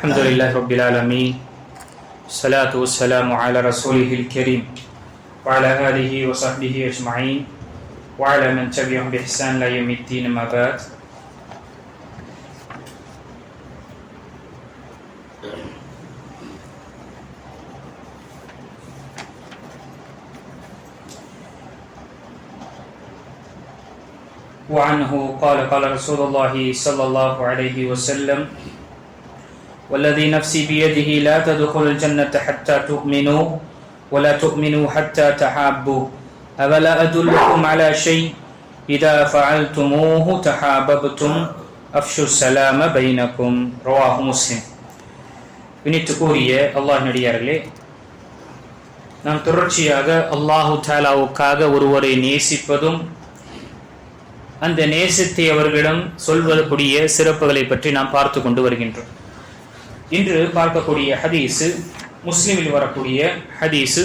الحمد لله رب العالمين الصلاة والسلام على رسوله الكريم وعلى آله وصحبه أجمعين وعلى من تبعهم بإحسان لا يوم الدين ما بعد. وعنه قال قال رسول الله صلى الله عليه وسلم والذي نفسي بيده لا تدخل الجنة حتى تؤمنوا ولا تؤمنوا حتى تحابوا أفلا أدلكم على شيء إذا فعلتموه تحاببتم أفشوا السلام بينكم رواه مسلم வினித்து கூறிய அல்லாஹ் நடிகார்களே நாம் தொடர்ச்சியாக அல்லாஹு தாலாவுக்காக ஒருவரை நேசிப்பதும் அந்த நேசத்தை அவர்களிடம் சொல்வதற்குரிய சிறப்புகளை பற்றி நாம் பார்த்து கொண்டு வருகின்றோம் இன்று பார்க்கக்கூடிய ஹதீஸு முஸ்லிமில் வரக்கூடிய ஹதீஸு.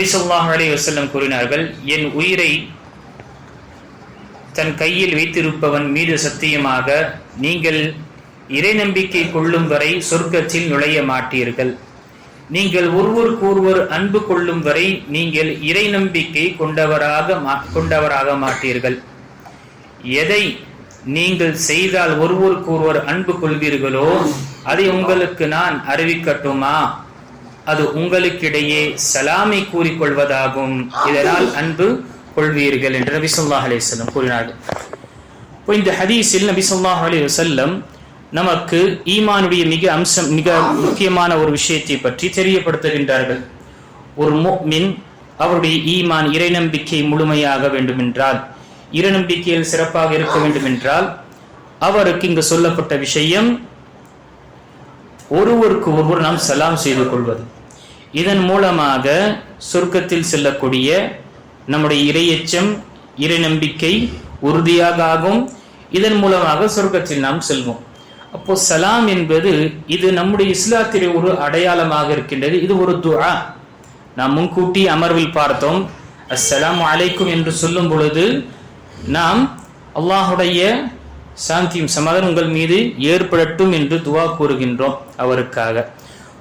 ரிசல்லாஹ் அலி வசல்லம் கூறினார்கள் என் உயிரை தன் கையில் வைத்திருப்பவன் மீது சத்தியமாக நீங்கள் இறை நம்பிக்கை கொள்ளும் வரை சொர்க்கத்தில் நுழைய மாட்டீர்கள். நீங்கள் ஒருவருக்கு ஒருவர் அன்பு கொள்ளும் வரை நீங்கள் இறை நம்பிக்கை கொண்டவராக கொண்டவராக மாட்டீர்கள். எதை நீங்கள் செய்தால் ஒருவருக்கு ஒருவர் அன்பு கொள்வீர்களோ? அதை உங்களுக்கு நான் அறிவிக்கட்டுமா? அது உங்களுக்கிடையே சலாமை கூறிக்கொள்வதாகும். இதனால் அன்பு கொள்வீர்கள் என்று நபி சொல்லாஹ் அலிஸ்லம் கூறினார்கள். இந்த ஹதீஸில் நபி சொல்லாஹ் அலி நமக்கு ஈமானுடைய மிக அம்சம் மிக முக்கியமான ஒரு விஷயத்தை பற்றி தெரியப்படுத்துகின்றார்கள். ஒரு மின் அவருடைய ஈமான் இறை நம்பிக்கை முழுமையாக வேண்டுமென்றால் இரு நம்பிக்கையில் சிறப்பாக இருக்க வேண்டும் என்றால் அவருக்கு இங்கு சொல்லப்பட்ட விஷயம் ஒருவருக்கு ஒருவர் நாம் சலாம் செய்து கொள்வது. இதன் மூலமாக சொர்க்கத்தில் செல்லக்கூடிய நம்முடைய இரையச்சம் இறை நம்பிக்கை உறுதியாக ஆகும். இதன் மூலமாக சொர்க்கத்தில் நாம் செல்வோம். அப்போ சலாம் என்பது இது நம்முடைய இஸ்லாத்திலே ஒரு அடையாளமாக இருக்கின்றது. இது ஒரு துஆ. நாம் முன்கூட்டி அமர்வில் பார்த்தோம். அஸ்ஸலாம் அலைக்கும் என்று சொல்லும் பொழுது நாம் அல்லாஹுடைய சாந்தியும் சமாதானம் உங்கள் மீது ஏற்படட்டும் என்று துவா கூறுகின்றோம் அவருக்காக.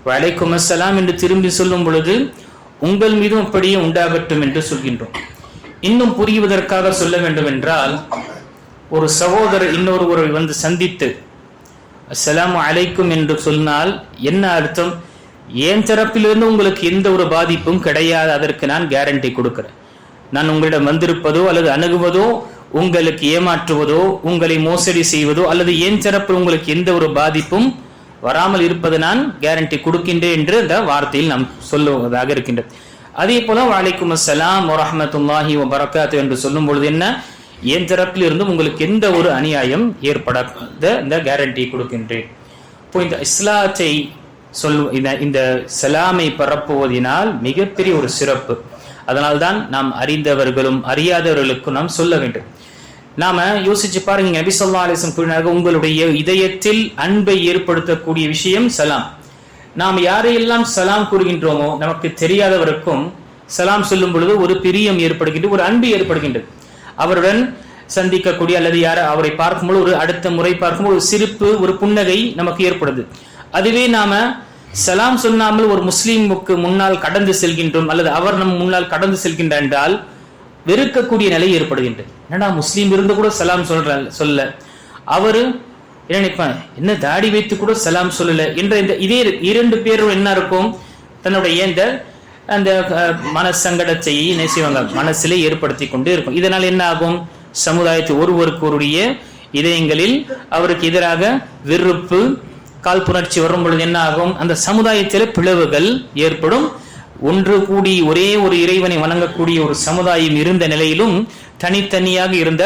வலைக்கும் அஸ்ஸலாம் என்று திரும்பி சொல்லும் பொழுது உங்கள் மீதும் அப்படியே உண்டாகட்டும் என்று சொல்கின்றோம். இன்னும் புரிவதற்காக சொல்ல வேண்டும் என்றால் ஒரு சகோதரர் இன்னொருவரை வந்து சந்தித்து அஸ்லாம் அலைக்கும் என்று சொன்னால் என்ன அர்த்தம்? என் தரப்பிலிருந்து உங்களுக்கு எந்த ஒரு பாதிப்பும் கிடையாது அதற்கு நான் கேரண்டி கொடுக்கிறேன். நான் உங்களிடம் வந்திருப்பதோ அல்லது அணுகுவதோ உங்களுக்கு ஏமாற்றுவதோ உங்களை மோசடி செய்வதோ அல்லது என் சிறப்பில் உங்களுக்கு எந்த ஒரு பாதிப்பும் வராமல் இருப்பது நான் கேரண்டி கொடுக்கின்றேன் என்று அந்த வார்த்தையில் நாம் சொல்லுவதாக இருக்கின்றது. அதே போல வாலைக்கும் அஸ்லாம் வரமத்துல்லாஹி வரகாத்து என்று சொல்லும் பொழுது என்ன? என் தரப்பில் இருந்தும் உங்களுக்கு எந்த ஒரு அநியாயம் ஏற்படாத இந்த கேரண்டி கொடுக்கின்றேன். இப்போ இந்த இஸ்லாத்தை சொல் இந்த இந்த சலாமை பரப்புவதனால் மிகப்பெரிய ஒரு சிறப்பு. அதனால்தான் நாம் அறிந்தவர்களும் அறியாதவர்களுக்கும் நாம் சொல்ல வேண்டும். நாம யோசிச்சு பாருங்க நபி சொல்லா அலிசன் கூறினார்கள் உங்களுடைய இதயத்தில் அன்பை ஏற்படுத்தக்கூடிய விஷயம் சலாம். நாம் யாரையெல்லாம் சலாம் கூறுகின்றோமோ நமக்கு தெரியாதவருக்கும் சலாம் சொல்லும் பொழுது ஒரு பிரியம் ஏற்படுகின்றது ஒரு அன்பு ஏற்படுகின்றது. அவருடன் சந்திக்கக்கூடிய அல்லது யார அவரை பார்க்கும்போது ஒரு அடுத்த முறை பார்க்கும்போது ஒரு சிரிப்பு ஒரு புன்னகை நமக்கு ஏற்படுது. அதுவே நாம சலாம் சொல்லாமல் ஒரு முஸ்லீமுக்கு முன்னால் கடந்து செல்கின்றோம் அல்லது அவர் நம் முன்னால் கடந்து செல்கின்றார் என்றால் வெறுக்கக்கூடிய நிலை ஏற்படுகின்றது. என்னடா முஸ்லீம் இருந்து கூட சலாம் சொல்ற சொல்ல? அவரு என்ன நினைப்பான் என்ன தாடி வைத்து கூட சலாம் சொல்லல? என்ற இந்த இதே இரண்டு பேரும் என்ன இருக்கும்? தன்னுடைய இந்த அந்த மனசங்கடத்தை என்ன செய்வாங்க? மனசிலே ஏற்படுத்தி கொண்டு இருக்கும். இதனால் என்ன ஆகும்? சமுதாயத்தை ஒருவருக்கு இதயங்களில் அவருக்கு எதிராக வெறுப்பு காழ்ப்புணர்ச்சி வரும் பொழுது என்ன ஆகும்? அந்த சமுதாயத்தில் பிளவுகள் ஏற்படும். ஒன்று கூடி ஒரே ஒரு இறைவனை வணங்கக்கூடிய ஒரு சமுதாயம் இருந்த நிலையிலும் தனித்தனியாக இருந்த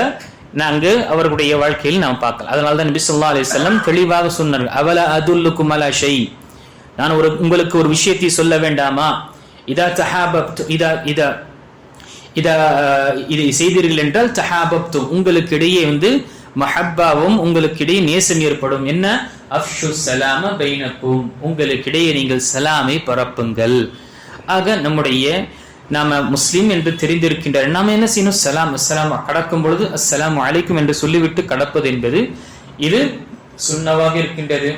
நான்கு அவர்களுடைய வாழ்க்கையில் நாம் பார்க்கலாம். அதனால தான் நபி சொல்லா அலி செல்லம் தெளிவாக சொன்னார்கள். அவல அதுல்லுக்கும் குமலா ஷை நான் ஒரு உங்களுக்கு ஒரு விஷயத்தை சொல்ல வேண்டாமா? இதா தஹாபப் இதா இதா இதை இதை செய்தீர்கள் என்றால் தஹாபப்து உங்களுக்கு இடையே வந்து மஹப்பாவும் உங்களுக்கு இடையே நேசம் ஏற்படும். என்ன? அஃஷு சலாம பைனக்கும். உங்களுக்கு இடையே நீங்கள் சலாமை பரப்புங்கள். ஆக நம்முடைய நாம முஸ்லீம் என்று தெரிந்திருக்கின்றார் நாம என்ன செய்யணும்? சலாம் அஸ்லாம் கடக்கும் பொழுது அஸ்லாம் அலைக்கும் என்று சொல்லிவிட்டு கடப்பது என்பது இது சுண்ணவாக இருக்கின்றது.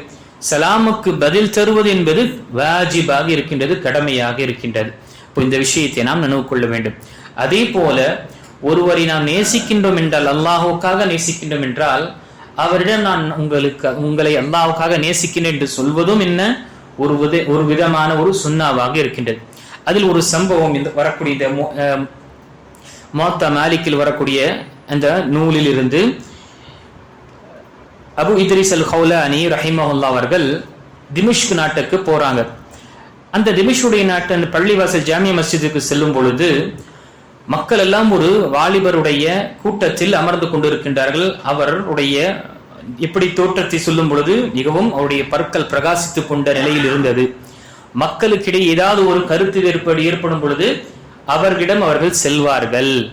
சலாமுக்கு பதில் தருவது என்பது வாஜிபாக இருக்கின்றது கடமையாக இருக்கின்றது. இப்போ இந்த விஷயத்தை நாம் நினைவு கொள்ள வேண்டும். அதே போல ஒருவரை நாம் நேசிக்கின்றோம் என்றால் அல்லாஹுக்காக நேசிக்கின்றோம் என்றால் அவரிடம் நான் உங்களுக்கு உங்களை அல்லாஹுக்காக நேசிக்கின்றேன் என்று சொல்வதும் என்ன? ஒரு வித ஒரு விதமான ஒரு சுண்ணாவாக இருக்கின்றது. அதில் ஒரு சம்பவம் இந்த வரக்கூடிய இந்த மோத்தா மாலிக்கில் வரக்கூடிய அந்த நூலில் இருந்து அபு இத்ரிஸ் அல் ஹவுலானி ரஹிமஹுல்லா அவர்கள் திமிஷ்க் நாட்டுக்கு போறாங்க. அந்த திமிஷுடைய நாட்டு அந்த பள்ளிவாசல் ஜாமிய மஸ்ஜிதுக்கு செல்லும் பொழுது மக்கள் எல்லாம் ஒரு வாலிபருடைய கூட்டத்தில் அமர்ந்து கொண்டிருக்கின்றார்கள். அவருடைய எப்படி தோற்றத்தை சொல்லும் பொழுது மிகவும் அவருடைய பற்கள் பிரகாசித்துக் கொண்ட நிலையில் இருந்தது. மக்களுக்கிடையே ஏதாவது ஒரு கருத்து வேறுபாடு ஏற்படும் பொழுது அவர்களிடம் அவர்கள் செல்வார்கள்.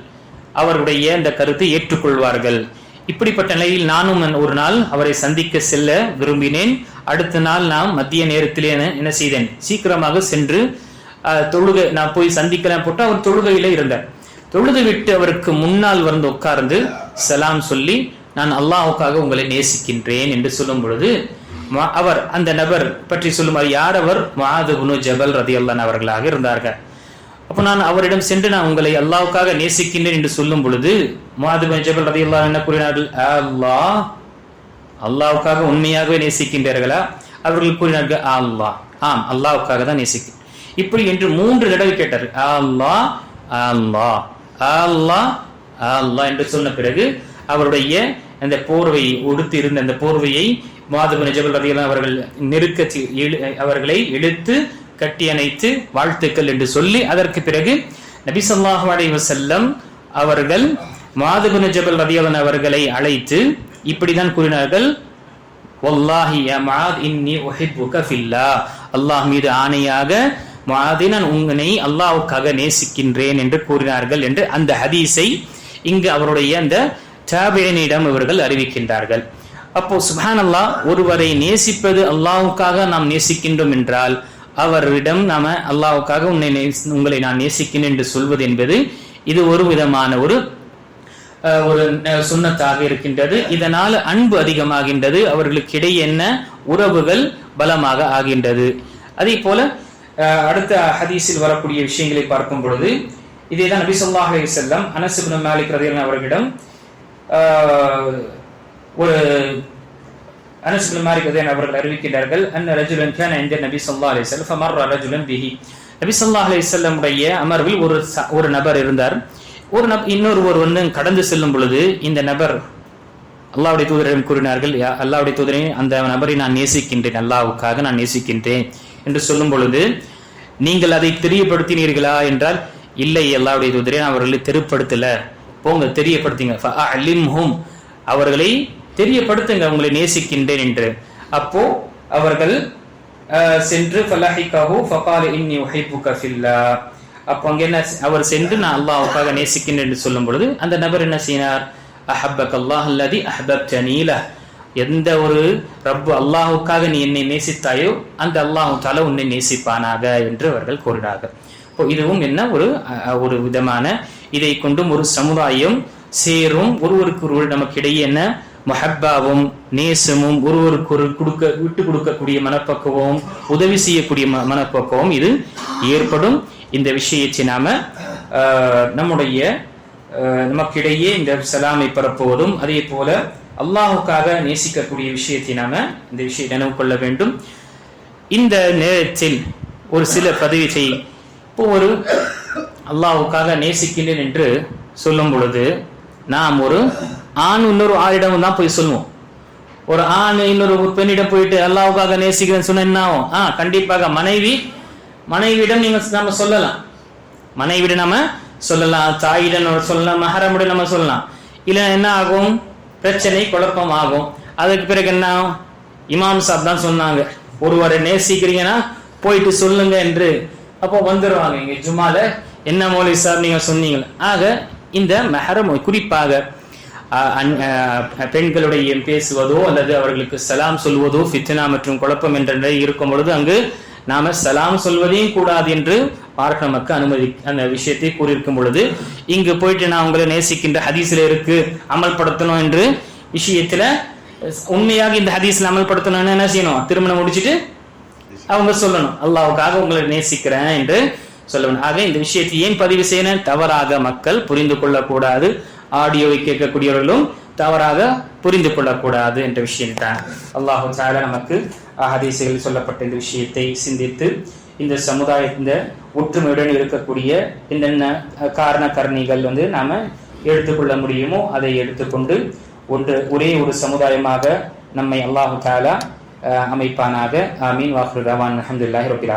அவருடைய அந்த கருத்தை ஏற்றுக்கொள்வார்கள். இப்படிப்பட்ட நிலையில் நானும் ஒரு நாள் அவரை சந்திக்க செல்ல விரும்பினேன். அடுத்த நாள் நான் மத்திய நேரத்திலே என்ன- செய்தேன்? சீக்கிரமாக சென்று தொழுகை நான் போய் சந்திக்கலாம் போட்டு அவர் தொழுகையில இருந்தார். தொழுது விட்டு அவருக்கு முன்னால் வந்து உட்கார்ந்து சலாம் சொல்லி நான் அல்லாஹுக்காக உங்களை நேசிக்கின்றேன் என்று சொல்லும் பொழுது அவர் அந்த நபர் பற்றி சொல்லுமாறு யார் அவர் மாதுகுனு ஜபல் ரதி அவர்களாக இருந்தார்கள். அப்போ நான் அவரிடம் சென்று நான் உங்களை அல்லாவுக்காக நேசிக்கின்றேன் என்று சொல்லும் பொழுது மாதுபன் ஜபல் ரதி என்ன கூறினார்கள்? அல்லாஹ் அல்லாவுக்காக உண்மையாகவே நேசிக்கின்றார்களா? அவர்கள் கூறினார்கள் அல்லாஹ். ஆம் அல்லாவுக்காக தான் நேசிக்க. இப்படி என்று மூன்று தடவை கேட்டார் அல்லாஹ் அல்லாஹ் அல்லாஹ் அல்லாஹ் என்று சொன்ன பிறகு அவருடைய அந்த போர்வை உடுத்தி இருந்த அந்த போர்வையை மாதவன் ஜபல் ரதியெல்லாம் அவர்கள் நெருக்க அவர்களை இழுத்து கட்டி அணைத்து வாழ்த்துக்கள் என்று சொல்லி அதற்கு பிறகு நபி ஸல்லல்லாஹு அலைஹி அவர்கள் மாதபுன ஜபல் ரதியலன் அவர்களை அழைத்து இப்படிதான் கூறினார்கள் ஒல்லாஹி மாத் இன்னி உஹிப்புக ஃபில்லா. அல்லாஹ் மீது ஆணையாக மாதே நான் உங்களை அல்லாவுக்காக நேசிக்கின்றேன் என்று கூறினார்கள் என்று அந்த ஹதீஸை இங்கு அவருடைய அந்த தாபியனிடம் இவர்கள் அறிவிக்கின்றார்கள். அப்போ சுப்ஹானல்லாஹ் ஒருவரை நேசிப்பது அல்லாவுக்காக நாம் நேசிக்கின்றோம் என்றால் அவரிடம் நாம அல்லாவுக்காக உன்னை நேசி- உங்களை நான் நேசிக்கின்றேன் என்று சொல்வது என்பது இது ஒரு விதமான ஒரு ஒரு சுண்ணத்தாக இருக்கின்றது. இதனால் அன்பு அதிகமாகின்றது. அவர்களுக்கு இடையே என்ன உறவுகள் பலமாக ஆகின்றது. அதே போல அடுத்த ஹதீஸில் வரக்கூடிய விஷயங்களை பார்க்கும் பொழுது இதேதான் நபி ஸல்லல்லாஹு செல்லம் அனசுபின் மாலிக் ரலியல்லாஹு அவர்களிடம் ஒரு அனஸ் பின் மாலிக் ரலியல்லாஹு அவர்கள் அறிவிக்கிறார்கள் அன்ன ரஜுலன் கான இந்த நபி சொல்லா அலி வஸல்லம். ஃபமர்ர ரஜுலன் பிஹி. நபி சொல்லா அலி செல்லமுடைய அமர்வில் ஒரு ச- ஒரு நபர் இருந்தார். ஒரு நபர் இன்னொருவர் வந்து கடந்து செல்லும் பொழுது இந்த நபர் அல்லாவுடைய தூதரிடம் கூறினார்கள் "யா தூதரை அந்த நபரை நான் நேசிக்கின்றேன். அல்லாவுக்காக நான் நேசிக்கின்றேன். என்று சொல்லும் பொழுது நீங்கள் அதை தெரியப்படுத்தினீர்களா? என்றால் இல்லை அல்லாவுடைய தூதரை அவர்களை தெருப்படுத்தல. போங்க தெரியப்படுத்திங்க. அவர்களை தெரியப்படுத்துங்க உங்களை நேசிக்கின்றேன் என்று. அப்போ அவர்கள் சென்று ஃபலஹிகஹு ஃபகால இன்னி உஹிப்புக ஃபில்லா. அப்போ அங்கே என்ன அவர் சென்று நான் அல்லாஹுக்காக நேசிக்கின்றேன் என்று சொல்லும் பொழுது அந்த நபர் என்ன செய்யினார் அஹப்பக் அல்லாஹ் அல்லதி அஹபப்தனீல எந்த ஒரு ரப்பு அல்லாஹுக்காக நீ என்னை நேசித்தாயோ அந்த அல்லாஹ் தால உன்னை நேசிப்பானாக என்று அவர்கள் கூறினார்கள் இப்போ இதுவும் என்ன ஒரு ஒரு விதமான இதை கொண்டும் ஒரு சமுதாயம் சேரும் ஒருவருக்கு ஒருவர் நமக்கு இடையே என்ன மஹப்பாவும் நேசமும் ஒருவருக்கு ஒரு கொடுக்க விட்டு கொடுக்கக்கூடிய மனப்பக்குவமும் உதவி செய்யக்கூடிய ம- மனப்பக்குவம் இது ஏற்படும். இந்த விஷயத்தை நாம நம்முடைய நமக்கிடையே இந்த சலாமை பரப்புவதும் அதே போல அல்லாஹுக்காக நேசிக்கக்கூடிய விஷயத்தை நாம இந்த விஷயம் நினைவு கொள்ள வேண்டும். இந்த நேரத்தில் ஒரு சில பதவியை இப்போ ஒரு அல்லாஹுக்காக நேசிக்கிறேன் என்று சொல்லும் பொழுது நாம் ஒரு ஆண் இன்னொரு ஆளிடம் தான் போய் சொல்லுவோம். ஒரு ஆண் இன்னொரு பெண்ணிடம் போயிட்டு அல்லாவுக்காக நேசிக்கிறேன்னு சொன்ன என்ன ஆகும்? ஆ கண்டிப்பாக மனைவி மனைவியிடம் நீங்க நம்ம சொல்லலாம். மனைவியிடம் நம்ம சொல்லலாம் தாயிடம் சொல்லலாம் மகரமுடன் நம்ம சொல்லலாம். இல்ல என்ன ஆகும்? பிரச்சனை குழப்பம் ஆகும். அதுக்கு பிறகு என்ன ஆகும்? இமாம் சாப் தான் சொன்னாங்க ஒருவரை நேசிக்கிறீங்கன்னா போயிட்டு சொல்லுங்க என்று. அப்போ வந்துடுவாங்க இங்க ஜுமால என்ன மௌலி சார் நீங்க சொன்னீங்க ஆக இந்த மெஹரம் குறிப்பாக பெண்களுடைய பேசுவதோ அல்லது அவர்களுக்கு சலாம் சொல்வதோ ஃபித்னா மற்றும் குழப்பம் என்ற நிலை இருக்கும் பொழுது அங்கு நாம சலாம் சொல்வதையும் கூடாது என்று பார்க்க நமக்கு அனுமதி அந்த விஷயத்தை கூறியிருக்கும் பொழுது இங்கு போயிட்டு நான் உங்களை நேசிக்கின்ற ஹதீஸ்ல இருக்கு அமல்படுத்தணும் என்று விஷயத்துல உண்மையாக இந்த ஹதீஸ்ல அமல்படுத்தணும்னு என்ன செய்யணும்? திருமணம் முடிச்சிட்டு அவங்க சொல்லணும் அல்லாவுக்காக உங்களை நேசிக்கிறேன் என்று சொல்லவன். ஆக இந்த விஷயத்தை ஏன் பதிவு செய்யணும் தவறாக மக்கள் புரிந்து கொள்ளக்கூடாது. ஆடியோவை கேட்கக்கூடியவர்களும் தவறாக புரிந்து கொள்ளக்கூடாது என்ற விஷயம் தான் அல்லாஹு சாரா நமக்கு ஹதீசுகளில் சொல்லப்பட்ட இந்த விஷயத்தை சிந்தித்து இந்த சமுதாய ஒற்றுமையுடன் இருக்கக்கூடிய என்னென்ன காரண கரணிகள் வந்து நாம எடுத்துக்கொள்ள முடியுமோ அதை எடுத்துக்கொண்டு ஒன்று ஒரே ஒரு சமுதாயமாக நம்மை அல்லாஹு தாலா அமைப்பானாக. ஆமீன். வாஹ்ரு ரவான் அஹமதுல்லாஹி ரபில்